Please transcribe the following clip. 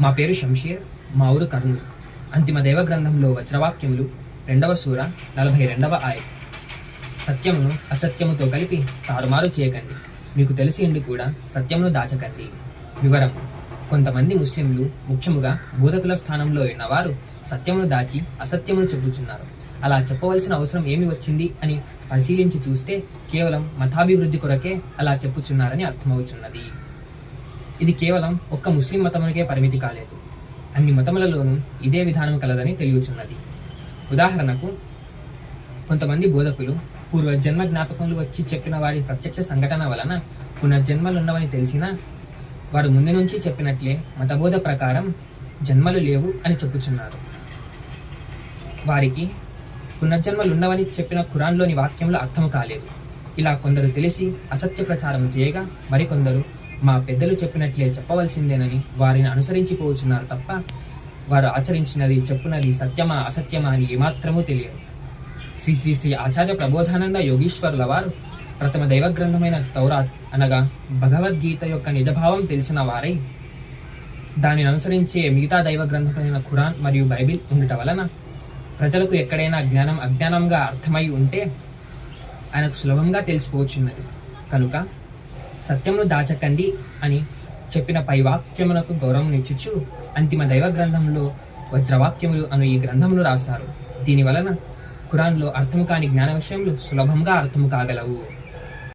మా పేరు షంషీర్ మా ఊరు కర్నూలు. అంతిమ దైవ గ్రంథంలో వజ్రవాక్యములు రెండవ సూర నలభై రెండవ ఆయ. సత్యమును అసత్యముతో కలిపి తారుమారు చేయకండి. మీకు తెలిసి ఉండి కూడా సత్యమును దాచకండి. వివరం కొంతమంది ముస్లింలు ముఖ్యముగా బోధకుల స్థానంలో ఉన్నవారు సత్యమును దాచి అసత్యమును చెప్పుచున్నారు. అలా చెప్పవలసిన అవసరం ఏమి వచ్చింది అని పరిశీలించి చూస్తే కేవలం మతాభివృద్ధి కొరకే అలా చెప్పుచున్నారని అర్థమవుతున్నది ఇది కేవలం ఒక్క ముస్లిం మతమునికే పరిమితి కాలేదు. అన్ని మతములలోనూ ఇదే విధానం కలదని తెలియచున్నది. ఉదాహరణకు కొంతమంది బోధకులు పూర్వజన్మ జ్ఞాపకంలో వచ్చి చెప్పిన వారి ప్రత్యక్ష సంఘటన వలన పునర్జన్మలున్నవని తెలిసినా వారు ముందు నుంచి చెప్పినట్లే మతబోధ ప్రకారం జన్మలు లేవు అని చెప్పుచున్నారు. వారికి పునర్జన్మలున్నవని చెప్పిన ఖురాన్లోని వాక్యంలో అర్థం కాలేదు. ఇలా కొందరు తెలిసి అసత్య ప్రచారం చేయగా మరికొందరు మా పెద్దలు చెప్పినట్లే చెప్పవలసిందేనని వారిని అనుసరించి పోచున్నారు తప్ప వారు ఆచరించినది చెప్పునది సత్యమా అసత్యమా అని ఏమాత్రమూ తెలియదు. శ్రీ శ్రీ శ్రీ ఆచార్య ప్రబోధానంద యోగీశ్వర్ల వారు ప్రథమ దైవ గ్రంథమైన తౌరాత్ అనగా భగవద్గీత యొక్క నిజభావం తెలిసిన వారై దానిని అనుసరించే మిగతా దైవ గ్రంథమైన ఖురాన్ మరియు బైబిల్ ఉండటం వలన ప్రజలకు ఎక్కడైనా జ్ఞానం అజ్ఞానంగా అర్థమై ఉంటే ఆయనకు సులభంగా తెలిసిపోవచ్చున్నది కనుక సత్యమును దాచకండి అని చెప్పిన పై వాక్యములకు గౌరవం ఇచ్చుచు అంతిమ దైవ గ్రంథంలో వజ్రవాక్యములు అను ఈ గ్రంథమును రాశారు. దీని వలన ఖురాన్లో అర్థము కాని జ్ఞాన విషయములు సులభంగా అర్థము కాగలవు.